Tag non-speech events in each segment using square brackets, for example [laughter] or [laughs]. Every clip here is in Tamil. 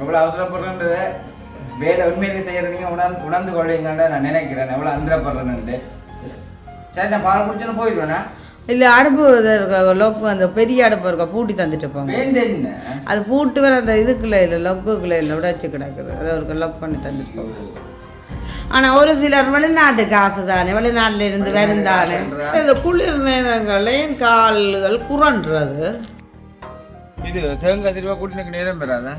எவ்வளோ அவசரப்படுறன்றத வேலை உண்மையிலே செய்யறீங்க உணர்ந்து உணர்ந்து கொள்வீங்கன்னு நான் நினைக்கிறேன். எவ்வளோ அந்தரப்படுறேன்னு சரி நான் பால் குடிச்சுன்னு போயிடுவேண்ணா இல்லை அடுப்பு இருக்க லொக்கு அந்த பெரிய அடுப்பு இருக்க பூட்டி தந்துட்டு போங்க. அது பூட்டு வேற அந்த இதுக்குள்ள இல்லை லொக்குக்குள்ள இல்லை உடைச்சு கிடக்குது. அதை ஒரு லொக் பண்ணி தந்துட்டு போங்க. ஆனால் ஒரு சிலர் வெளிநாட்டு காசு தானே வெளிநாட்டில் இருந்து வருந்தானே. இந்த குளிர் நேரங்களையும் கால்கள் குறன்றது? இது தேங்காய் திருவா கூட்டினுக்கு நேரம் பெறாதா?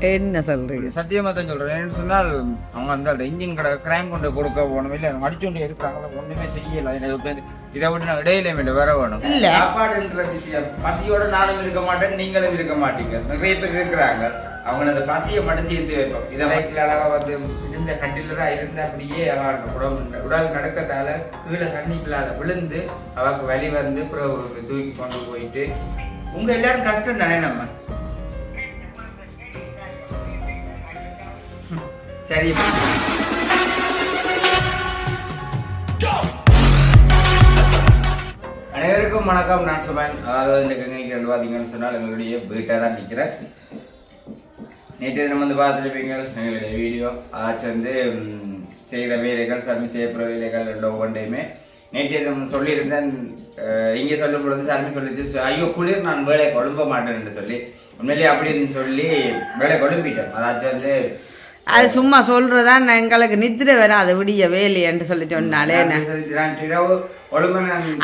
என்ன சொல்றீங்க? சத்தியமா தான் சொல்றேன். ஏன்னு சொன்னால் அவங்க அந்த இன்ஜின் கடை கிராங்க் கொண்டு கொடுக்க போகணும். இல்லை அடிச்சு கொண்டு எடுக்கிறாங்க. ஒண்ணுமே செய்யல. எனக்கு இதை விட்டு நான் இடையில வேண்டிய வர வேணும். இல்ல. சாப்பாடுன்ற விஷயம் பசியோட நானும் இருக்க மாட்டேன் நீங்களும் இருக்க மாட்டீங்க. நிறைய பேர் இருக்கிறாங்க. அவங்க அந்த பசியை மட்டும் தீர்த்து வைப்போம். இதை வயிற்றுல அளவா வந்து இருந்த கட்டில தான் இருந்து அப்படியே அவ உடம்பு உடல் நடக்கத்தால கீழே தண்ணிக்குள்ளால விழுந்து அவக்கு வலி வந்து அப்புறம் தூக்கி கொண்டு போயிட்டு உங்க எல்லாரும் கஷ்டம் தானே நம்ம? சரி. அனைவருக்கும் வணக்கம். நான் சுமன். அதாவது இந்த கங்கைக்கு வந்து பார்த்தீங்கன்னு சொன்னால் எங்களுடைய வீட்டாக தான் நிற்கிறேன். நேற்று தினம் வந்து பார்த்துருப்பீங்க எங்களுடைய வீடியோ. ஆச்சு வந்து செய்கிற வேலைகள் சர்மி செய்யப்படுற வேலைகள் ரெண்டு ஒவ்வொன்றையுமே நேற்று தினம் சொல்லியிருந்தேன். இங்கே சொல்லும் பொழுது சர்மி சொல்லிட்டு ஐயோ குளிர் நான் வேலை கொழும்ப மாட்டேன்னு சொல்லி உண்மையிலேயே அப்படின்னு சொல்லி வேலை கொழும்பிட்டேன். அதாச்சும் வந்து அது சும்மா சொல்றதா நான் எங்களுக்கு நித்திர வராது விடிய வேலையன்னு சொல்லி சொன்னாலே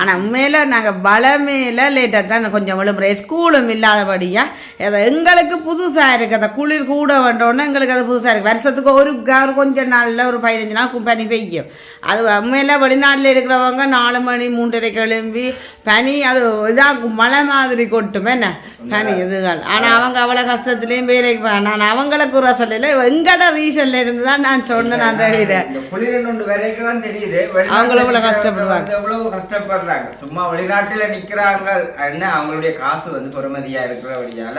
ஆனால் உண்மையில நாங்கள் பலமேல லேட்டாக தான் கொஞ்சம் விழுப்புறோம் ஸ்கூலும் இல்லாதபடியா அதை எங்களுக்கு புதுசாக இருக்குது அந்த குளிர் கூட வேண்டோன்னா எங்களுக்கு அது புதுசாக இருக்குது வருஷத்துக்கு ஒரு ஒரு கொஞ்ச நாளில் ஒரு பதினஞ்சு நாள் பனி பெய்யும். அது உண்மையில வெளிநாட்டில் இருக்கிறவங்க நாலு மணி மூன்றரை கிளம்பி பனி அது இதாக மழை மாதிரி கொட்டும். என்ன? பனி இதுகள். ஆனால் அவங்க அவ்வளோ கஷ்டத்துலேயும் வேலைக்கு. நான் அவங்களுக்கு குறை சொல்லல எங்கட ரீசன்ல இருந்து தான் நான் சொன்னேன் அந்த இதை இந்த குளிர் ஒன்று வரைக்கும் தான் தெரியுது அவங்க எவ்வளவு கஷ்டப்படுவாங்க. எவ்வளவு கஷ்டப்படுறாங்க. சும்மா வெளிநாட்டுல நிக்கிறாங்க. என்ன அவங்களுடைய காசு வந்து பொறுமதியா இருக்கிறபடியால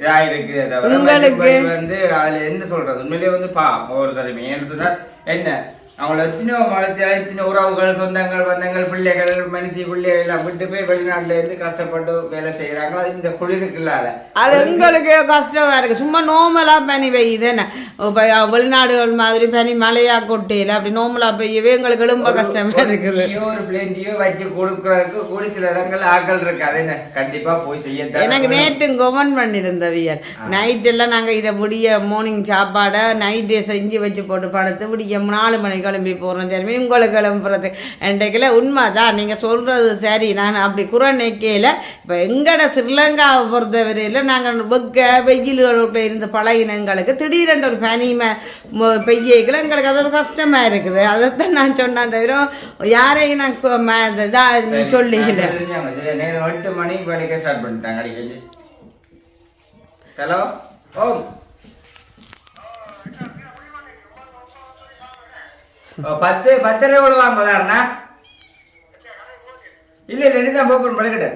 இதா இருக்குது வந்து அதுல என்ன சொல்றது? உண்மையிலேயே வந்து பா ஒரு தடவை ஏன்னு சொன்னா என்ன அவங்கள எத்தனையோ மலத்தில் எத்தனையோ உறவுகள் சொந்தங்கள் பந்தங்கள் பிள்ளைகள் மனுஷி பிள்ளைகள் எல்லாம் விட்டு போய் வெளிநாட்டுல இருந்து கஷ்டப்பட்டு வேலை செய்யறாங்க அது இந்த குளிருக்குள்ளால. அது எங்களுக்கு கஷ்டமா இருக்கு. சும்மா நோமலா பனி பெய்யுது என்ன? வெளிநாடுகள் மாதிரி பனி மழையா கொட்டையில அப்படி நோமலா பெய்யவே எங்களுக்கு ரொம்ப கஷ்டமா இருக்குது. ஒரு பிளேன் டீயோ வச்சு கொடுக்கறதுக்கு கூடி சில இடங்கள் ஆக்கள் இருக்கு அது என்ன? கண்டிப்பா போய் செய்ய எனக்கு நேற்று கமெண்ட் பண்ணியிருந்தவியல் நைட் எல்லாம் நாங்கள் இதை விடிய மார்னிங் சாப்பாடை நைட்டே செஞ்சு வச்சு போட்டு படுத்து விடிய நாலு மணி கிளம்பி போகிறோம் சரி உங்களுக்கு கிளம்புறது. என்றைக்கில் உண்மை தான் நீங்கள் சொல்கிறது சரி. நான் அப்படி குறை நிற்கையில் இப்போ எங்கட ஸ்ரீலங்காவை பொறுத்தவரையில் நாங்கள் வெக்க வெயில்களோட இருந்து பழகினங்களுக்கு திடீரென்று ஒரு பனி பெய்யக்கில் எங்களுக்கு அது ஒரு கஷ்டமாக இருக்குது. அதைத்தான் நான் சொன்னேன் தவிர யாரையும் நான் இதாக சொல்லிக்கல எட்டு ஸ்டார்ட் பண்ணிட்டாங்க. ஹலோ? ஓ, பத்து பத்தரை எவ்வளோ வாங்குதாருண்ணா இல்லை இல்லை தான் போகணும் பழகிட்ட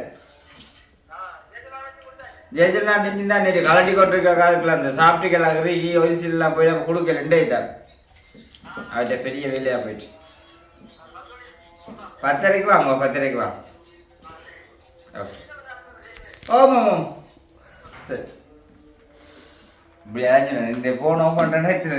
ஜெயச்சல் நெஞ்சு தான் நேற்று கலட்டி கொண்டிருக்க காலத்தில் அந்த சாப்பிட்டுக்கலாம் ஈ ஒரிசிலாம் போய் நம்ம கொடுக்கல ரெண்டே தான் அவர்கிட்ட பெரிய வேலையாக போயிட்டு. பத்தரைக்கு வாங்க பத்தரைக்கு வாங்க ஓகே. ஓமாம் சரி. இப்படி ஆச்சுண்ணே இந்த ஃபோன் ஓப்பன் பண்ணுறேன்னா இத்தனை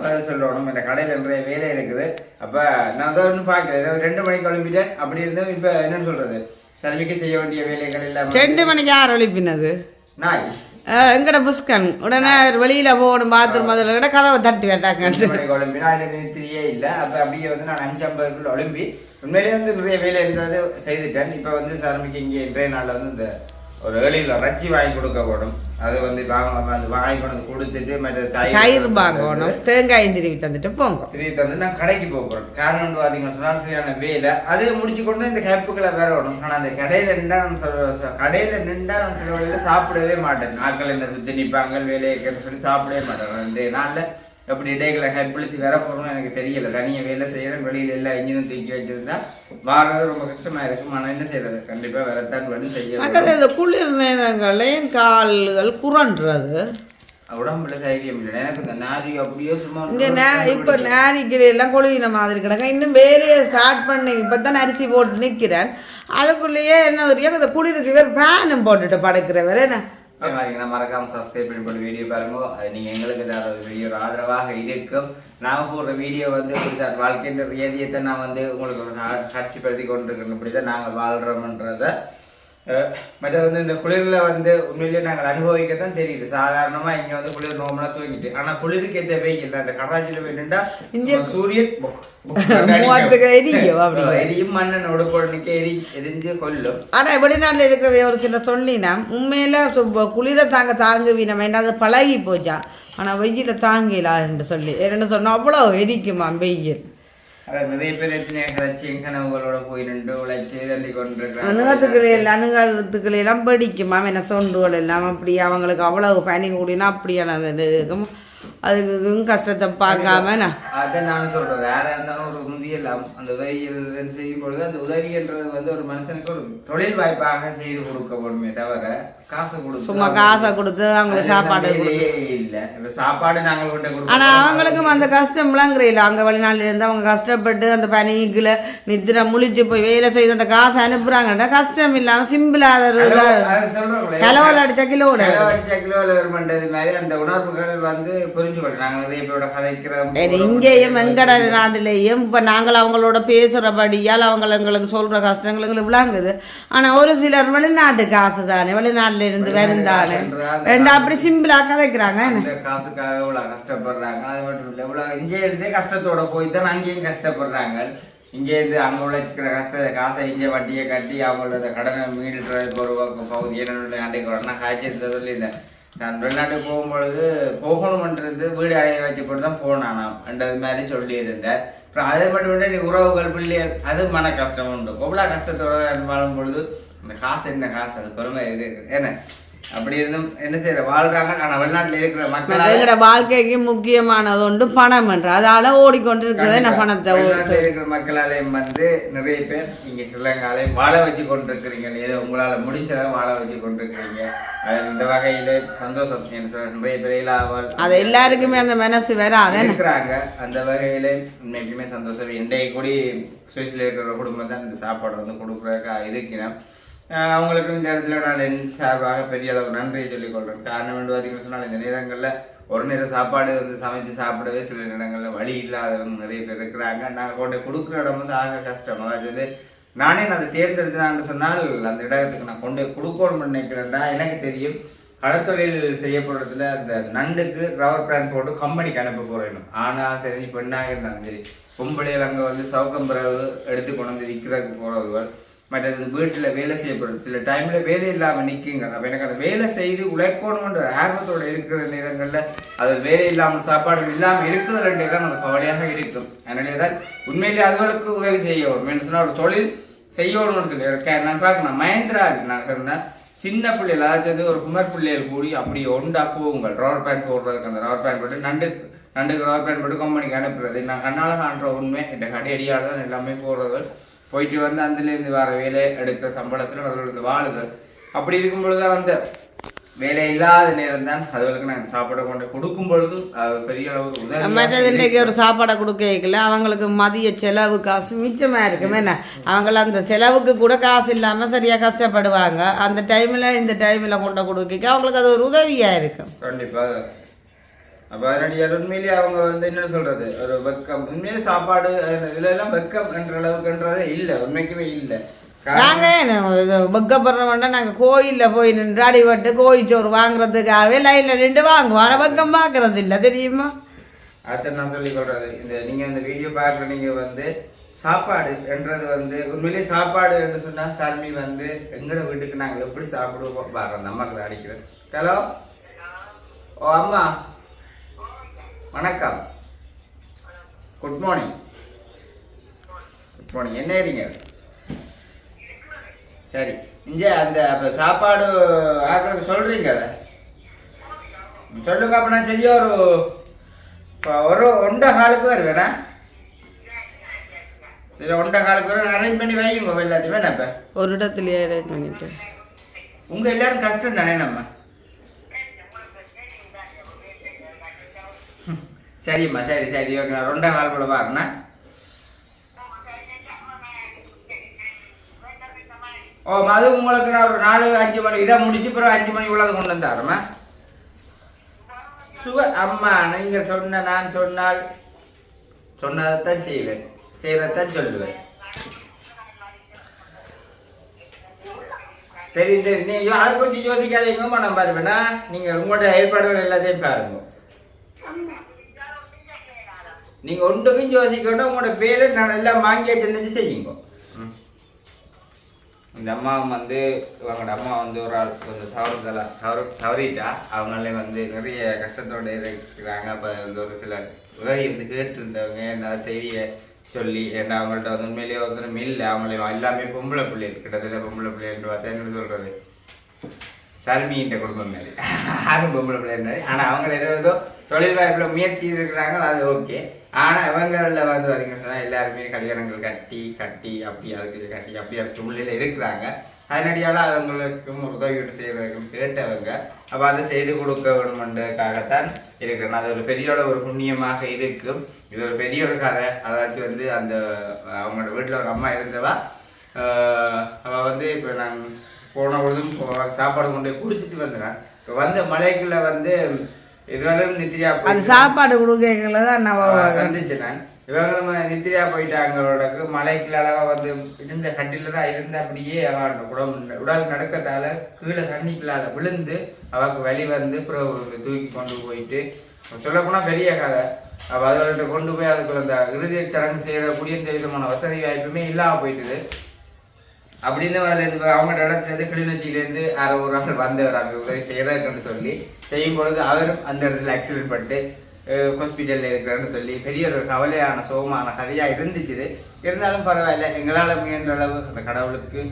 பதில் சொல்லணும். இந்த கடையில் நிறைய வேலை இருக்குது. அப்போ நான் அதை ஒன்றும் பார்க்கல. ரெண்டு மணிக்கு கிளம்பிட்டேன். அப்படி இருந்தும் இப்போ என்னன்னு சொல்கிறது சர்விக்கு செய்ய வேண்டிய வேலைகள் எல்லாம் ரெண்டு மணிக்கு யார் ஒழிப்பினது நாய். எங்கட புஸ்கன் உடனே வெளியில போகணும் பாத்ரூம் அதில் விட கதவை தட்டி மணிக்கு ஒலிம்பினா அதில் நிறுத்தியே இல்லை. அப்போ அப்படியே வந்து நான் அஞ்சு ஐம்பதுக்குள்ள ஒலிம்பி உண்மையிலேயே வந்து நிறைய வேலை இருந்தது செய்துட்டேன். இப்போ வந்து சரமிக்கு இங்கே இன்றைய நாளில் வந்து இந்த ஒரு ஏழில் ரச்சி வாங்கி கொடுக்க போடும் அது வந்து வாங்க வாங்கி கொண்டு கொடுத்துட்டு மற்ற தயிர் வாங்கணும் தேங்காய் திருவி தந்துட்டு போங்க. திருப்பி வந்து நான் கடைக்கு போக போறேன். காரணம் வந்து பாத்தீங்கன்னா சொன்னால் சரியான வேலை. அதை முடிச்சு கொண்டு இந்த கேப்புகளை வேற வரும் ஆனா அந்த கடையில நின்றா நான் சொல்ல கடையில நின்றா நான் சில வழியில சாப்பிடவே மாட்டேன். ஆட்கள் என்ன சுத்தி நிப்பாங்க வேலையை சொல்லி சாப்பிடவே மாட்டேன். இன்றைய நாள்ல எப்படி இடைகளை கைப்பிழுத்தி வர போறோம்னு எனக்கு தெரியல. தனியா வேலை செய்யறேன் வெளியில எல்லா இன்ஜினும் தூக்கி வச்சிருந்தா வாரது ரொம்ப கஷ்டமா இருக்கும். ஆனா என்ன செய்யறது கண்டிப்பா வரத்தான் வேணும் செய்ய இந்த குளிர் நேரங்களையும் கால்கள் குறன்றது உடம்புல தைரியம் இல்லை. எனக்கு இந்த நாரி அப்படியே சும்மா இங்க நே இப்போ நேரிக்கிற எல்லாம் கொழுகின மாதிரி கிடக்க. இன்னும் வேலையை ஸ்டார்ட் பண்ணி இப்போ தான் அரிசி போட்டு நிற்கிறேன் அதுக்குள்ளேயே என்ன தெரியும் இந்த குளிருக்கு வேறு ஃபேனும் போட்டுட்டு படுக்கிறவர். என்ன? அதே மாதிரி மறக்காம சப்ஸ்கிரைப் பண்ணி போட்டு வீடியோ பாருங்க அது நீங்க எங்களுக்கு ஏதாவது ஒரு வீடியோ ஆதரவாக இருக்கும் நாம போடுற வீடியோ வந்து இப்படிதான் வாழ்க்கைன்ற ரீதியத்தை நான் வந்து உங்களுக்கு காட்சிப்படுத்தி கொண்டு காட்சிப்படுத்தி கொண்டிருக்கிறேன் இப்படிதான் நாங்கள் வாழ்கிறோம்ன்றதை மற்றது வந்து இந்த குளிர்ல வந்து உண்மையிலேயே நாங்கள் அனுபவிக்கத்தான் தெரியுது சாதாரணமா இங்க வந்து குளிர் நோம்பலா தூங்கிட்டு ஆனா குளிருக்கு ஏற்ற வெயில் அந்த கடாச்சியில போயிட்டுண்டா சூரியன் பொக் முகத்துக்கு எரியும் மண்ணன் உடுப்பொழுக்கு எரி எரிஞ்சு கொல்லும் ஆனா வெளிநாட்டுல இருக்கிற ஒரு சில சொல்லினா உண்மையில குளிர தாங்க தாங்குவி நம்ம என்ன அது பழகி போச்சா ஆனா வெயில தாங்கலான்னு சொல்லி என்ன சொன்னா அவ்வளோ எரிக்குமா வெயில் அதான் நிறைய பேர் எத்தனை கிளச்சி கனவுகளோட போயிருந்து நின்று உழைச்சி தள்ளி கொண்டிருக்கிறாங்க. அணுகத்துக்களை எல்லாம் அணுகாத்துக்களை எல்லாம் படிக்குமா. என்ன சொண்டுகள் எல்லாம் அப்படி அவங்களுக்கு அவ்வளவு பனி கூடினா அப்படியான இருக்கும் அதுக்கு கஷ்டத்தை பார்க்காம நான். அதான் நான் சொல்றது யாரா இருந்தாலும் ஒரு முதியெல்லாம் அந்த உதவிகள் செய்யும் பொழுது அந்த உதவின்றது வந்து ஒரு மனுஷனுக்கு ஒரு தொழில் வாய்ப்பாக செய்து கொடுக்கப்படுமே தவிர காசு கொடுத்து சும்மா காசை கொடுத்து அவங்களுக்கு சாப்பாடு அது இல்ல. இப்ப சாப்பாடு நாங்கள் கொண்டு ஆனா கொடுக்கணும் அவங்களுக்கும் அந்த கஷ்டம்லாங்கிறீங்களா அங்க இருந்து அவங்க கஷ்டப்பட்டு அந்த பனிக்குள்ள நித்திர முழிச்சு போய் வேலை செய்து அந்த காசை அனுப்புறாங்கடா கஷ்டம் இல்லாம சிம்பிளா அது சொல்றோம்ல. கிலோவில் அடிச்ச கிலோட. கிலோ அடிச்ச கிலோல வருமன்றது மாதிரி அந்த உணர்வுகள் வந்து புரிஞ்சுக்கணும் இங்கேயும் வெங்கட நாட்டிலேயும் இப்போ நாங்கள் அவங்களோட பேசுகிறபடியால் அவங்க எங்களுக்கு சொல்கிற கஷ்டங்கள் எங்களுக்கு விளங்குது ஆனால் ஒரு சிலர் வெளிநாட்டு காசு தானே வெளிநாட்டில் இருந்து வருந்தானே ரெண்டு அப்படி சிம்பிளாக கதைக்கிறாங்க காசுக்காக இவ்வளவு கஷ்டப்படுறாங்க அது மட்டும் இல்ல இவ்வளவு இங்கே இருந்தே கஷ்டத்தோட போய் தான் அங்கேயும் கஷ்டப்படுறாங்க இங்கே இருந்து அங்க உழைக்கிற கஷ்ட காசை இங்கே வட்டியை கட்டி அவங்களோட கடனை மீள்றதுக்கு ஒரு பக்கம் பகுதி என்ன அன்றைக்கு உடனே காய்ச்சிருந்த சொல்லியிருந்தேன் நான் வெளிநாட்டுக்கு போகும்பொழுது போகணுமன்றது வீடு அடைய வச்சுப்பட்டு தான் போனானாம் என்றது மாதிரி சொல்லியிருந்தேன். அப்புறம் அதை மட்டும் விட நீ உறவுகள் பிள்ளைகள் அது மன கஷ்டம் உண்டு. எவ்வளோ கஷ்டத்தோட வாழும் பொழுது அந்த காசு என்ன காசு? அது பெருமை இது. என்ன? அப்படி இருந்தும் என்ன செய்யற? வாழ்றாங்க. ஆனா வெளிநாட்டுல இருக்கிற மக்கள் எங்களோட வாழ்க்கைக்கு முக்கியமானது ஒன்று பணம் என்று. அதால ஓடிக்கொண்டு இருக்கிறது நான் பணத்தை இருக்கிற மக்களாலையும் வந்து நிறைய பேர் இங்க ஸ்ரீலங்காலையும் வாழ வச்சு கொண்டிருக்கிறீங்க ஏதோ உங்களால முடிஞ்சதை வாழ வச்சு கொண்டிருக்கிறீங்க இந்த வகையில சந்தோஷம். நிறைய பேர் இல்லாமல் அது எல்லாருக்குமே அந்த மனசு வராது. இருக்கிறாங்க. அந்த வகையில இன்னைக்குமே சந்தோஷம். இன்றைக்கு கூடி சுவிஸ்ல இருக்கிற குடும்பம் தான் இந்த சாப்பாடு வந்து கொடுக்குறதுக்காக இருக்கிறேன் அவங்களுக்கு இந்த இடத்துல நான் என் சார்பாக பெரிய அளவு நன்றியை சொல்லிக் கொள்றேன். காரணம் என்று பார்த்தீங்கன்னு சொன்னால் இந்த நேரங்களில் ஒரு நேரம் சாப்பாடு வந்து சமைச்சு சாப்பிடவே சில நேரங்களில் வழி இல்லாதவங்க நிறைய பேர் இருக்கிறாங்க. நாங்கள் கொண்டு கொடுக்குற இடம் வந்து ஆக கஷ்டம். அதாவது நானே நான் அதை தேர்ந்தெடுத்தேன்னு சொன்னால் அந்த இடத்துக்கு நான் கொண்டு போய் கொடுக்கணும்னு நினைக்கிறேன்டா. எனக்கு தெரியும் கடத்தொழில் செய்யப்படுறதுல அந்த நண்டுக்கு ரவர் பிளான் போட்டு கம்பெனிக்கு அனுப்ப போறேன் ஆனா சரி பெண்ணாக இருந்தாலும் சரி பொம்பளையில் அங்கே வந்து சவுக்கம் பிறகு எடுத்து கொண்டு வந்து விற்கிறதுக்கு போகிறவர்கள் மற்றது வீட்டில் வேலை செய்யப்படும். சில டைமில் வேலை இல்லாமல் நிற்குங்க அப்போ எனக்கு அதை வேலை செய்து உழைக்கணும்ன்ற ஆர்வத்தோடு இருக்கிற நேரங்களில் அது வேலை இல்லாமல் சாப்பாடு இல்லாமல் இருக்கிறது ரெண்டு அந்த கவலையாக இருக்கும். அதனாலே தான் உண்மையிலேயே அதுகளுக்கு உதவி செய்யணும் மீன்ஸ்னா ஒரு தொழில் செய்யணும்னு சொல்லி இருக்கேன். நான் பார்க்கணும். மகேந்திரா நான் சின்ன பிள்ளைகள் அதாவது ஒரு குமர் பிள்ளைகள் கூடி அப்படி ஒண்டா போவுங்கள் ரவர் பேண்ட் போடுறதுக்கு அந்த ரவர் பேண்ட் போட்டு நண்டு நண்டுக்கு ரவர் பேண்ட் போட்டு கம்பெனிக்கு அனுப்புறது. நான் கண்ணால் காண்ற உண்மை இந்த கடை அடியால் தான் எல்லாமே போடுறது. போயிட்டு வந்து அதுலேருந்து வர வேலை எடுக்கிற சம்பளத்தில் அதில் வாழுதல் அப்படி இருக்கும் பொழுது தான் அந்த வேலை இல்லாத நேரம் தான் அதுகளுக்கு நாங்கள் சாப்பாடை கொண்டு கொடுக்கும் பொழுது பெரிய அளவுக்கு உதவி மற்றது இன்றைக்கு ஒரு சாப்பாடை கொடுக்க வைக்கல. அவங்களுக்கு மதிய செலவு காசு மிச்சமா இருக்குமே. என்ன? அவங்கள அந்த செலவுக்கு கூட காசு இல்லாம சரியா கஷ்டப்படுவாங்க. அந்த டைம்ல இந்த டைம்ல கொண்டு கொடுக்க அவங்களுக்கு அது ஒரு உதவியா இருக்கும். கண்டிப்பா. அப்ப அதனுடைய உண்மையிலேயே அவங்க வந்து என்ன சொல்றது? ஒரு வெக்கம். உண்மையிலே சாப்பாடு இதுல எல்லாம் வெக்கம் என்ற அளவுக்குன்றதே இல்ல. உண்மைக்குமே இல்ல. காரணம் நாங்க என்ன இது வெக்கப்படுறோம்னா நாங்க கோயில்ல போய் நின்று அடிபட்டு கோயில் சோறு வாங்குறதுக்காகவே லைன்ல நின்று வாங்குவோம். ஆனா வெக்கம் பாக்குறது இல்ல தெரியுமா? அதை நான் சொல்லிக் கொள்றது இந்த நீங்க இந்த வீடியோ பார்க்குற நீங்க வந்து சாப்பாடு என்றது வந்து உண்மையிலேயே சாப்பாடு என்று சொன்னா சாமி வந்து எங்கட வீட்டுக்கு நாங்கள் எப்படி சாப்பிடுவோம் பாரு அந்த அம்மாக்கு அடிக்கிறேன் ஹலோ? ஓ அம்மா. வணக்கம். குட் மார்னிங் குட் மார்னிங் என்ன ஏறீங்க? சரி. இங்க அந்த அப்ப சாப்பாடு ஆக்களுக்கு சொல்றீங்க சொல்லுங்க அப்ப நான் சரியா ஒரு இப்போ ஒரு ஒண்டை காலுக்கு வருவேண்ணா சரி ஒண்டை காலுக்கு வரும் அரேஞ்ச் பண்ணி வைங்க எல்லாத்தையுமே நான் இப்போ. ஒரு இடத்துலயே arrange பண்ணிட்டு. உங்க எல்லாரும் கஷ்டம் தானே நம்ம? சரிம்மா சரி சரி. ஓகே நான் நாள் கால் கூட பாருண்ணா ஓ அது உங்களுக்கு நான் ஒரு நாலு அஞ்சு மணி இதை முடிச்சு பிறகு அஞ்சு மணி உள்ளது கொண்டு வந்தாருமா சுவ அம்மா நீங்கள் சொன்ன நான் சொன்னால் சொன்னதைத்தான் செய்வேன். செய்யறதான் சொல்லுவேன். தெரியும் தெரியும். நீங்க அதை கொஞ்சம் யோசிக்காதீங்கம்மா நான் பாருவேண்ணா நீங்கள் உங்களோட ஏற்பாடுகள் எல்லாத்தையும் பாருங்க. நீங்க ஒன்றுக்கும் யோசிக்கணும் உங்களோட பேரு நான் எல்லாம் வாங்கியா செஞ்சு செய்யுங்க. ம். இந்த அம்மா வந்து இவங்களோட அம்மா வந்து ஒரு ஆள் கொஞ்சம் தவறுதலா தவறு தவறிட்டா அவங்களே வந்து நிறைய கஷ்டத்தோட இருக்கிறாங்க. அப்போ வந்து ஒரு சில உதவி இருந்து கேட்டிருந்தவங்க என்ன செய்தியை சொல்லி ஏன்னா அவங்கள்ட்ட வந்து உண்மையிலேயே ஒருத்தரும் இல்லை. அவங்களே எல்லாமே பொம்பளை பிள்ளைகள் கிட்டத்தட்ட பொம்பளை பிள்ளைன்னு பார்த்தா என்ன சொல்றது? சர்மின்ற குடும்பம் மாதிரி [laughs] யாரும் பொம்பளை பிள்ளை இருந்தாரு ஆனால் அவங்க ஏதோ ஏதோ தொழில் வாய்ப்பில் முயற்சி இருக்கிறாங்க அது ஓகே. ஆனால் இவங்களில் வந்து பார்த்தீங்கன்னா சொன்னால் எல்லாருமே கல்யாணங்கள் கட்டி கட்டி அப்படி அதுக்கு கட்டி அப்படி அந்த சூழ்நிலையில் இருக்கிறாங்க. அதனடியால் அவங்களுக்கும் ஒரு உதவி செய்கிறதுக்கும் கேட்டவங்க அப்போ அதை செய்து கொடுக்க வேணுமென்றதுக்காகத்தான் இருக்கிறேன். அது ஒரு பெரியோட ஒரு புண்ணியமாக இருக்கும். இது ஒரு பெரிய ஒரு கதை. அதாச்சும் வந்து அந்த அவங்களோட வீட்டில் ஒரு அம்மா இருந்தவா அவள் வந்து இப்போ நான் போன பொழுதும் சாப்பாடு கொண்டு போய் கொடுத்துட்டு வந்துடுறேன் இப்போ வந்த மலைக்குள்ளே வந்து இதுவரையும் நித்யா அது சாப்பாடு கொடுக்கல தான் நான் நான் இவங்களும் நித்யா போயிட்டாங்களோடக்கு மலைக்குள்ள அளவா வந்து இருந்த கட்டில தான் இருந்த அப்படியே அவன் உடல் உடல் நடக்கத்தால கீழே தண்ணிக்குள்ளால விழுந்து அவக்கு வலி வந்து அப்புறம் தூக்கி கொண்டு போயிட்டு. சொல்ல போனா பெரிய கதை. அவ அதுகள்ட்ட கொண்டு போய் அதுக்குள்ள அந்த இறுதி சடங்கு செய்யக்கூடிய எந்த விதமான வசதி வாய்ப்புமே இல்லாம போயிட்டுது. அப்படின்னு அதுல அவங்க இடத்துல இருந்து கிளிநொச்சியிலேருந்து யாரோ ஒரு ஆள் வந்தவர் அங்கே உதவி செய்யறதுக்குன்னு சொல்லி செய்யும் பொழுது அவரும் அந்த இடத்துல ஆக்சிடென்ட் பண்ணிட்டு ஹாஸ்பிட்டலில் இருக்கிறான்னு சொல்லி பெரிய ஒரு கவலையான சோகமான கதையாக இருந்துச்சு இது. இருந்தாலும் பரவாயில்ல எங்களால் முயன்ற அளவு அந்த கடவுளுக்கு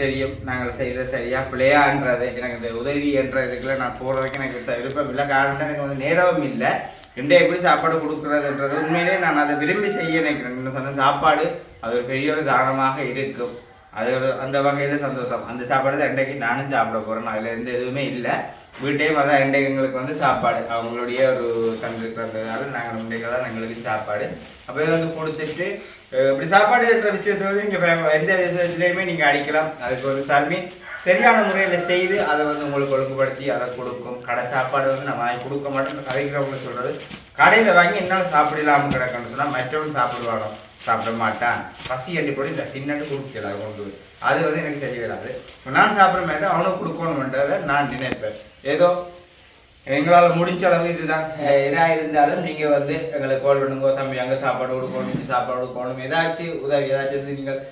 தெரியும். நாங்கள் செய்யறது சரியா பிள்ளையான்றது எனக்கு இந்த உதவி என்ற இதுக்குள்ள நான் போகிறதுக்கு எனக்கு விருப்பம் இல்லை. காரணம் எனக்கு வந்து நேரமும் இல்லை. ரெண்டே எப்படி சாப்பாடு கொடுக்குறதுன்றது உண்மையிலே நான் அதை விரும்பி செய்ய நினைக்கிறேன் என்ன சொன்ன சாப்பாடு அது ஒரு பெரிய ஒரு தானமாக இருக்கும். அது ஒரு அந்த வகையில் சந்தோஷம். அந்த சாப்பாடு தான் இன்றைக்கு நானும் சாப்பிட போகிறேன் அதில் எந்த எதுவுமே இல்லை. வீட்டையும் அதான் இன்றைக்கு எங்களுக்கு வந்து சாப்பாடு. அவங்களுடைய ஒரு தந்திருக்கிறதுனால நாங்கள் இன்றைக்கு தான் எங்களுக்கு சாப்பாடு. அப்போ இதை வந்து கொடுத்துட்டு இப்படி சாப்பாடு விஷயத்தை வந்து நீங்கள் எந்த விஷயத்துலையுமே நீங்கள் அடிக்கலாம். அதுக்கு ஒரு சாமி சரியான முறையில் செய்து அதை வந்து உங்களுக்கு ஒழுங்குபடுத்தி அதை கொடுக்கும். கடை சாப்பாடு வந்து நான் வாங்கி கொடுக்க மாட்டோம். கதைக்கிறவங்க சொல்கிறது கடையில் வாங்கி என்னால் சாப்பிடலாம்னு கிடக்கணும்னு சொன்னால் மற்றவங்க சாப்பிடுவாங்க. சாப்பிட மாட்டான். பசி அண்டி போட்டு இந்த தின்னட்டு கொடுக்கல கொண்டு அது வந்து எனக்கு சரி வராது. நான் சாப்பிட மாட்டேன் அவனுக்கு கொடுக்கணும்ன்றதை நான் நினைப்பேன். ஏதோ எங்களால் முடிஞ்ச அளவு இதுதான். எதாக எதா இருந்தாலும் நீங்க வந்து எங்களுக்கு கால் பண்ணுங்க தம்பி அங்க சாப்பாடு கொடுக்கணும் சாப்பாடு கொடுக்கணும். ஏதாச்சும் உதவி ஏதாச்சும் நீங்கள்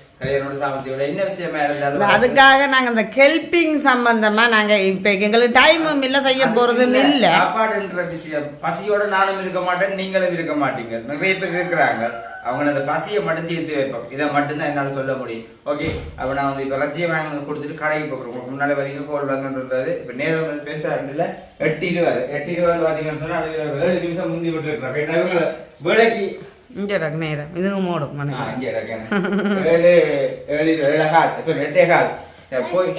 அதுக்காக நாங்க இந்த ஹெல்பிங் சம்பந்தமா நாங்க இப்ப எங்களுக்கு டைமும் இல்ல செய்ய போறதும் இல்ல. சாப்பாடுன்ற விஷயம் பசியோட நானும் இருக்க மாட்டேன் நீங்களும் இருக்க மாட்டீங்க. நிறைய பேர் இருக்கிறாங்க. அவங்க அந்த பசியை மட்டும் தீர்த்து வைப்போம். இதை மட்டும்தான் என்னால சொல்ல முடியும். ஓகே அப்ப நான் வந்து இப்ப லட்சியம் வாங்கி கொடுத்துட்டு கடைக்கு போகிறோம் முன்னாடி பார்த்தீங்கன்னா கோல் வாங்கன்றது இப்ப நேரம் வந்து பேச இல்லை. எட்டு இருபது. எட்டு இருபது பார்த்தீங்கன்னு சொன்னா அதுல ஏழு நிமிஷம் முந்தி விட்டு இருக்கிறேன் வேலைக்கு எட்டே கால் போய்.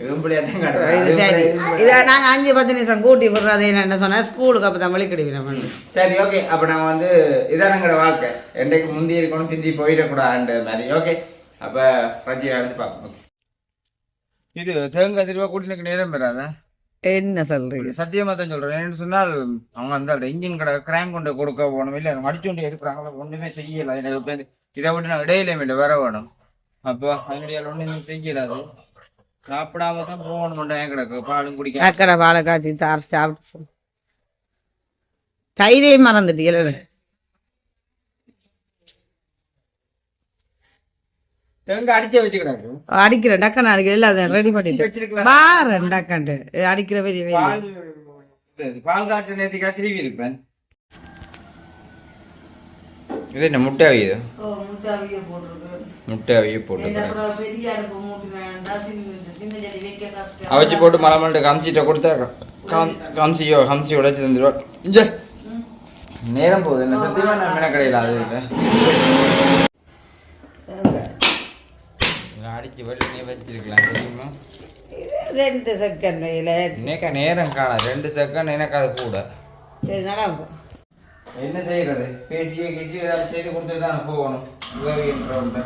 எதுவும் பிள்ளையா தான் இது சரி. காட்டுறேன் இதை நாங்க அஞ்சு பத்து நிமிஷம் கூட்டி விடுறது என்னன்னு சொன்னா ஸ்கூலுக்கு அப்போ தான் வழிக்கிடுவோம் சரி ஓகே. அப்ப நாம வந்து இதான் எங்களோட வாழ்க்கை. என்றைக்கு முந்தி இருக்கணும் பிந்தி போயிடக்கூடாதுன்ற மாதிரி. ஓகே. அப்ப ரஜியை எடுத்து பார்ப்போம். இது தேங்காய் திருவா கூட்டினுக்கு நேரம் பெறாதா? என்ன சொல்றீங்க? சத்தியமா தான் சொல்றேன். சொன்னால் அவங்க அந்த இன்ஜின் கடை கிராங்க் கொண்டு கொடுக்க போகணும். இல்லை அடிச்சு கொண்டு எடுக்கிறாங்களோ ஒண்ணுமே செய்யல. எனக்கு இதை விட்டு நான் இடையில வேண்டிய வர வேணும். அப்போ அதனுடைய ஒண்ணுமே செய்யலாது. சாப்பிடாம தான் போகணும் ஏன் கிடக்கு? பாலும் குடிக்க அக்கடை பாலை காய்ச்சி தார் சாப்பிட்டு தயிரே மறந்துட்டீங்களே தேங்காய் அடிச்சு வச்சு கிடக்கு அடிக்கிற டக்குன்னு அடிக்கிற இல்லை அதை ரெடி பண்ணிட்டு. வச்சிருக்கலாம். வாரேன் டக்காண்டு அடிக்கிற பெரிய பெரிய பால் இது, பால் காய்ச்சல் நேத்திக்கா திருவி இருப்பேன். இது என்ன முட்டை அவியுது முட்டை அவிய போட்டு அவிச்சு போட்டு மலை மலை கம்சிட்ட கொடுத்தா கம் கம்சியோ கம்சி உடைச்சு தந்துடுவா நேரம் போகுது என்ன சத்தியமா நான் மீன கடையில் அது இல்லை. அடிச்சு வெளியே வச்சிருக்கலாம் தெரியுமா? ரெண்டு செகண்ட் இன்னைக்கு நேரம் காணும் ரெண்டு செகண்ட் எனக்கு அது கூட. சரி என்ன செய்யறது பேசியோ கிசியோ ஏதாவது செய்து கொடுத்து தான் போகணும் உதவின்றவங்க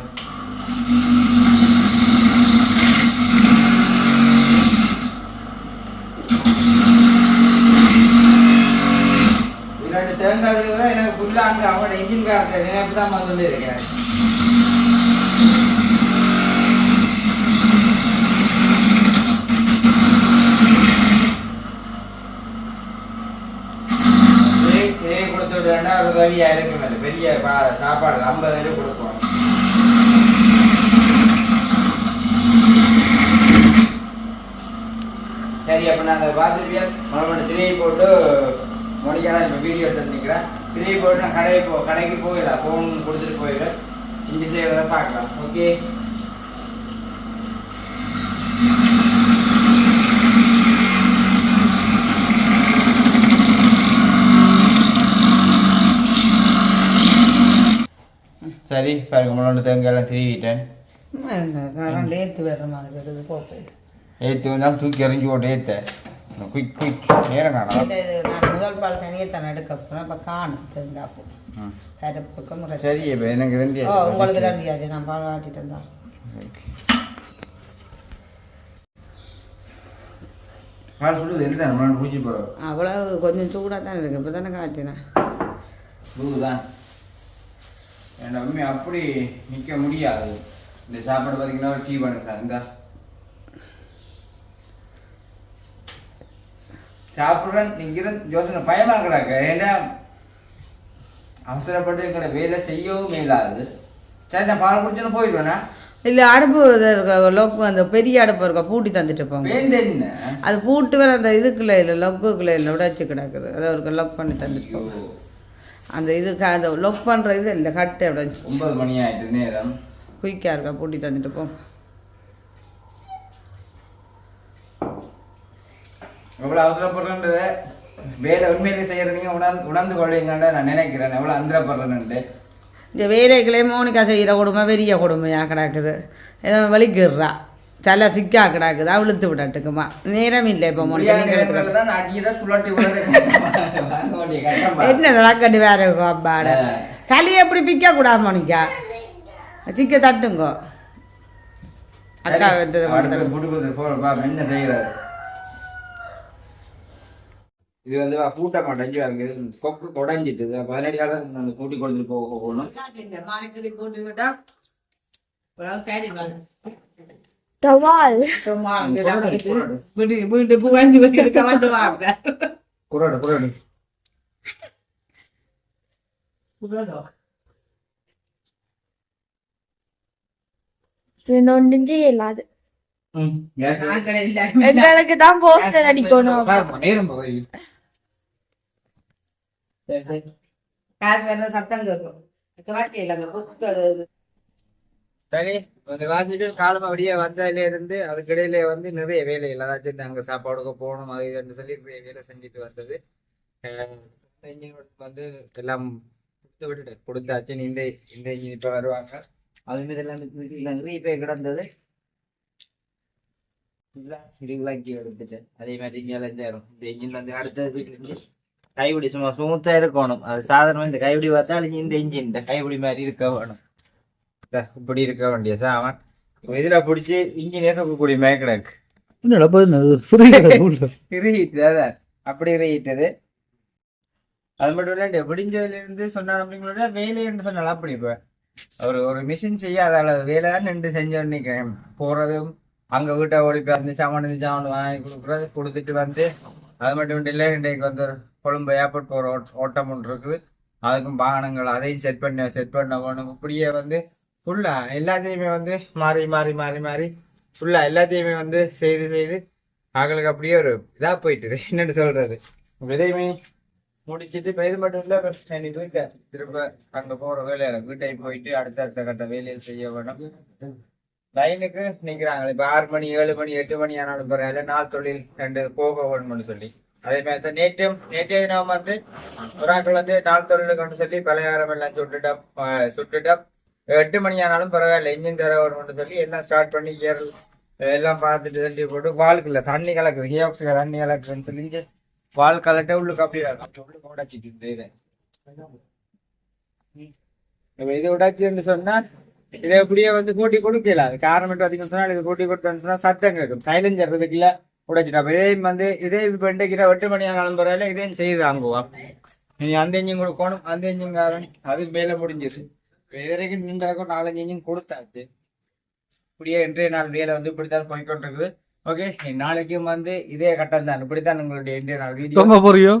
இரண்டு தேங்காய் எனக்கு ஃபுல்லாக அங்கே அவனோட இன்ஜின்கார்ட்ட நினைப்பு தான் வந்து சொல்லியிருக்கிறேன் உதவியா இருக்கு மேல பெரிய பா- சாப்பாடு ஐம்பது ரூபாய் கொடுப்போம் சரி அப்ப நான் அதை பார்த்துருப்பியா மறுபடியும் திரையை போட்டு மொழிக்காக இப்போ வீடியோ எடுத்து நிற்கிறேன் திரையை போட்டு நான் கடையை போ கடைக்கு போயிடலாம் ஃபோன் கொடுத்துட்டு போயிடுறேன் இங்கே செய்யறத பார்க்கலாம். ஓகே சரி பாருங்க உங்களோட தேங்காயெல்லாம் திருவிட்டேன் கரண்ட் ஏற்று வர்ற மாதிரி வருது போட்டு ஏற்றி வந்தாலும் தூக்கி எறிஞ்சு போட்டு ஏற்ற குயிக் குயிக் நேரம் காணலாம் இது நான் முதல் பால் தனியே தான் எடுக்க போகிறேன் இப்போ காணும் தெரிஞ்சாப்போ ம். கருப்புக்கும் சரி இப்போ எனக்கு ரெண்டு ஓ உங்களுக்கு தான் முடியாது நான் பால் வாட்டிட்டு இருந்தான் பால் சுடுது இல்லை நம்மளால பூச்சி போகிறோம் அவ்வளவு கொஞ்சம் சூடாக தான் இருக்கு. இப்போ தானே காய்ச்சினேன். பூதான் என் அம்மி அப்படி நிற்க முடியாது. இந்த சாப்பாடு பார்த்தீங்கன்னா ஒரு டீ பண்ண சார் இந்த. சாப்பிட்றேன் நிற்கிறேன் யோசனை. பயமா கிடக்க ஏன்னா அவசரப்பட்டு எங்கட வேலை செய்யவும் மேலாது சரி நான் பால் குடிச்சுன்னு போயிடுவேண்ணா இல்லை அடுப்பு லொக்கு அந்த பெரிய அடுப்பு இருக்க பூட்டி தந்துட்டு போங்க. அது பூட்டு வேற அந்த இதுக்குள்ள இல்லை லொக்குக்குள்ள இல்லை உடைச்சு கிடக்குது. அதை ஒரு லொக் பண்ணி தந்துட்டு போங்க. அந்த இதுக்கு அந்த லொக் பண்ணுற இது இல்லை கட்டு உடைச்சு ஒன்பது மணி ஆயிட்டு நேரம். குயிக்காக இருக்கா? பூட்டி தந்துட்டு போங்க எவ்வளோ அவசரப்படுறேன்றத? வேலை உண்மையிலே செய்யறீங்க உணர்ந்து உணர்ந்து கொள்வீங்கன்னு நான் நினைக்கிறேன். எவ்வளோ அந்தரப்படுறேன்ட்டு இந்த வேலைகளே மோனிகா செய்கிற கொடுமை பெரிய கொடுமையாக கிடக்குது. ஏதோ வலிக்கிறா தலை சிக்கா கிடக்குது அவிழுத்து விடட்டுக்குமா. நேரம் இல்லை இப்போ. என்ன நடக்கண்டு வேற அப்பாட. தலையை எப்படி பிக்க கூடாது மோனிகா? சிக்க தட்டுங்கோ. அக்கா போட்டு பா, என்ன செய்யறது இது வந்து வா, கூட்ட மாட்டேன் இங்க பாருங்க, இது கொக்கு உடஞ்சிட்டு பதினடியால அந்த கூட்டி கொடுத்துட்டு போக போகணும். போட்டு விட்டா தவால் வீட்டு வீட்டு புகஞ்சு வச்சுருக்க வந்து வாங்க குரோடு குரோடு ஒன்றும் செய்யலாது ம் yes. எங்களுக்கு தான் போஸ்டர் அடிக்கணும் சத்தம் கேட்கும் சரி கொஞ்சம் வாசிட்டு காலமா அப்படியே வந்ததுல இருந்து அதுக்கிடையில வந்து நிறைய வேலைகள். அதாச்சும் அங்க சாப்பாடுக்கு போகணும் அது இதுன்னு சொல்லி நிறைய வேலை செஞ்சுட்டு வந்தது. இன்ஜின் வந்து எல்லாம் கொடுத்து விட்டுட்டு கொடுத்தாச்சு. இந்த இந்த இன்ஜின் இப்போ வருவாங்க. அது மீது எல்லாம் நிறைய பேர் கிடந்தது. எல்லாம் எடுத்துட்டேன். அதே மாதிரி இங்கே இந்த இந்த இன்ஜின் வந்து அடுத்தது இருந்து சும்மா சுமத்தா இருக்கணும். அது சாதாரணமா இந்த கைபிடி பார்த்தாலும் இந்த இன்ஜின் இந்த கைபிடி மாதிரி இருக்க வேணும். இப்படி இருக்க வேண்டிய சாமான். இப்ப இதுல பிடிச்சி இன்ஜினியர் இருக்கக்கூடிய [laughs] அதான் அப்படி ரீட்டுது அது. மட்டும் இல்லை விடிஞ்சதுல இருந்து சொன்ன அப்படிங்களோட வேலைன்னு சொன்னாலும் அப்படி இப்போ. ஒரு ஒரு மிஷின் செய்யாத அளவு வேலை தான் நின்று செஞ்சோன்னு போறதும் அங்க வீட்டை ஓடி போய் அந்த சாமான் இந்த சாமான் வாங்கி கொடுக்குறது கொடுத்துட்டு வந்து அது மட்டும் இல்லை இன்றைக்கு வந்து கொழும்பு ஏர்போர்ட் போகிற ஓட்டம் ஒன்று இருக்குது. அதுக்கும் வாகனங்கள் அதையும் செட் பண்ண செட் பண்ண வேணும். இப்படியே வந்து ஃபுல்லா எல்லாத்தையுமே வந்து மாறி மாறி மாறி மாறி ஃபுல்லா எல்லாத்தையுமே வந்து செய்து செய்து அவங்களுக்கு அப்படியே ஒரு இதா போயிட்டுது. என்னன்னு சொல்றது? இதையுமே முடிச்சிட்டு இப்போ இது மட்டும் இல்லை நீ வீட்டை திரும்ப அங்க போற வேலையில வீட்டை போயிட்டு அடுத்த அடுத்த கட்ட வேலையில் செய்ய வேணும். லைனுக்கு நிற்கிறாங்க இப்போ ஆறு மணி ஏழு மணி எட்டு மணி ஆனாலும் பரவாயில்ல நாள் தொழில் ரெண்டு போக வேணும்னு சொல்லி. அதே மாதிரி தான் நேற்றும் நேற்றைய தினம் வந்து ஒரு ஆட்கள் வந்து நாள் தொழிலுக்கு சொல்லி பலகாரம் எல்லாம் சுட்டுட்டா சுட்டுட்டா எட்டு மணி ஆனாலும் பரவாயில்ல இன்ஜின் தர வேணும்னு சொல்லி எல்லாம் ஸ்டார்ட் பண்ணி ஏர் எல்லாம் பார்த்துட்டு தண்டி போட்டு வாழ்க்கையில் தண்ணி கலக்குது ஹியோக்ஸுக்கு தண்ணி கலக்குதுன்னு சொல்லி இங்கே வால் கலட்ட உள்ள கப்பி அப்படி உள்ளுக்கு உடைச்சிட்டு இதை. இப்ப இது உடைச்சுன்னு சொன்னா இதை அப்படியே வந்து கூட்டி கொடுக்கல. அது காரணம் அதிகம் சொன்னால் இது கூட்டி கொடுத்தோம்னு சொன்னா சத்தம் கேட்கும். சைலன்சர் இதுக்குள்ள உடைச்சிட்டு. அப்ப இதே வந்து இதே இப்போ இன்றைக்கு எட்டு மணி ஆனாலும் பரவாயில்ல இதையும் செய்து வாங்குவோம். நீ அந்த இஞ்சும் கொடுக்கணும் அந்த இஞ்சும் காரணம் அது மேலே முடிஞ்சிருச்சு. இது வரைக்கும் நீண்டாக்கும் நாலஞ்சு எஞ்சின் கொடுத்தாச்சு இப்படியே இன்றைய நாள் வேலை வந்து இப்படித்தான் போய்கொண்டிருக்குது ஓகே நாளைக்கும் வந்து இதே கட்டம் தான். இப்படித்தான் உங்களுடைய இன்றைய நாள் வீடியோ. போறியோ?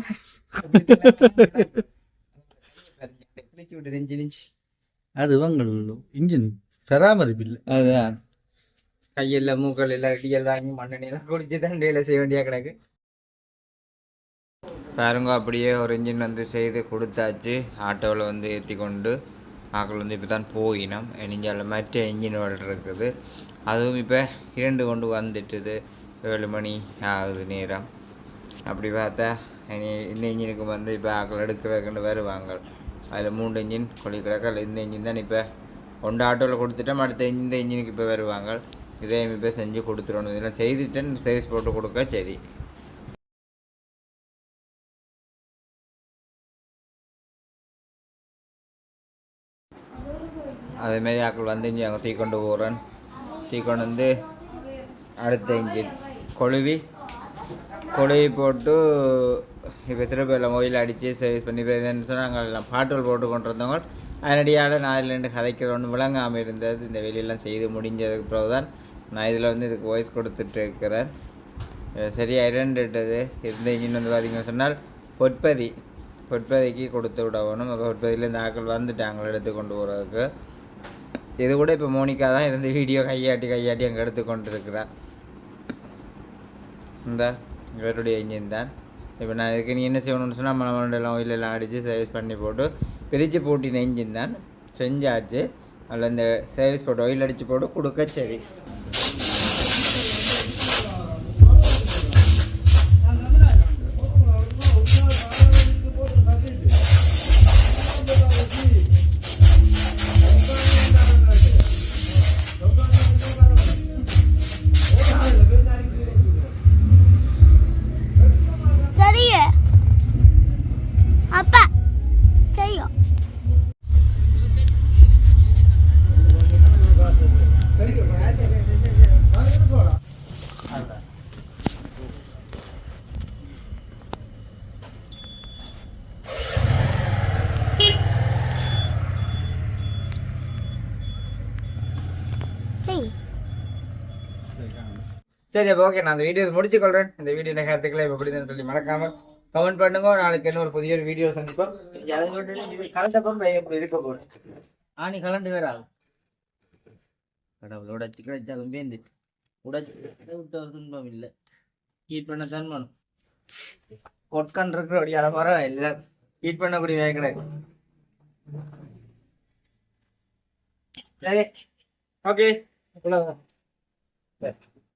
அது உங்கள் இன்ஜின் பராமரிப்பு இல்லை அதுதான் கையில் மூக்கள் எல்லாம் வாங்கி மண்ணெண்ணெயெல்லாம் குடிச்சு தான் வேலை செய்ய வேண்டிய கிடக்கு பாருங்க அப்படியே ஒரு இன்ஜின் வந்து செய்து கொடுத்தாச்சு. ஆட்டோவில் வந்து ஏற்றி கொண்டு ஆக்கள் வந்து இப்போ தான் போயினோம். நெஞ்சால மற்ற இன்ஜின்கள் இருக்குது. அதுவும் இப்போ இரண்டு கொண்டு வந்துட்டுது. ஏழு மணி ஆகுது நேரம். அப்படி பார்த்தா இனி இந்த இன்ஜினுக்கு வந்து இப்போ ஆக்கள் எடுக்க எடுக்கிறதுக்குன்னு வருவாங்க அதில் மூணு இன்ஜின் கொல்லி கிடக்கல. இந்த இன்ஜின் தான் இப்போ ஒன்று ஆட்டோவில் கொடுத்துட்டோம். அடுத்த இந்த இன்ஜினுக்கு இப்போ வருவாங்க இதையும் இப்போ செஞ்சு கொடுத்துடணும். இதெல்லாம் செய்துட்டேன். சர்வீஸ் போட்டு கொடுக்க சரி. அதேமாரி ஆக்கள் வந்து இங்கே அங்கே தீ கொண்டு போகிறேன் தீ கொண்டு வந்து அடுத்த இஞ்சி கொழுவி. கொழுவி போட்டு இப்போ திருப்பி எல்லாம் ஒயில் அடித்து சர்வீஸ் பண்ணி இப்போ சொன்னால் நாங்கள் எல்லாம் பாட்டுகள் போட்டு கொண்டு இருந்தவங்க அதனடியால் நான் இதில் ரெண்டு கதைக்கிறோன்னு விளங்காமல் இருந்தது. இந்த வெளியெல்லாம் செய்து முடிஞ்சதுக்கு பிறகு தான் நான் இதில் வந்து இதுக்கு வாய்ஸ் கொடுத்துட்டு இருக்கிறேன். சரியாக இரண்டுட்டது. இருந்த இன்ஜின் வந்து பார்த்திங்கன்னு சொன்னால் பொற்பதி. பொற்பதிக்கு கொடுத்து விடணும். அப்போ பொற்பதியில் இந்த ஆட்கள் வந்துட்டாங்க. எடுத்து கொண்டு போகிறதுக்கு இது கூட இப்போ மோனிகா தான் இருந்து வீடியோ கையாட்டி கையாட்டி அங்கே எடுத்து கொண்டு இந்த இவருடைய இன்ஜின் தான். இப்போ நான் இதுக்கு நீ என்ன செய்யணும்னு சொன்னால் மலமண்டலம் oil ஒயிலெல்லாம் அடித்து சர்வீஸ் பண்ணி போட்டு பிரித்து போட்டின இன்ஜின் தான். செஞ்சாச்சு. அதில் இந்த சர்வீஸ் போட்டு ஒயில் அடித்து போட்டு கொடுக்க சரி. சரி அப்போ ஓகே நான் அந்த வீடியோ முடிச்சு கொள்றேன் இந்த வீடியோ கருத்துக்களை இப்போ சொல்லி மறக்காம கமெண்ட் பண்ணுங்க. நாளைக்கு இன்னொரு புதிய ஒரு வீடியோ சந்திப்போம். இது கலண்டப்பம் எப்படி இருக்க போகுது ஆணி கலண்டு வேற ஆகும் கடவுளோட உடச்சு கிடைச்சாலும் பேந்து. உடச்சு விட்டு ஒரு துன்பம் இல்லை. ஹீட் பண்ண தான் பண்ணும் கொட்கான் இருக்கிற அப்படியான மரம் இல்லை. ஹீட் பண்ணக்கூடிய வேக கிடையாது சரி ஓகே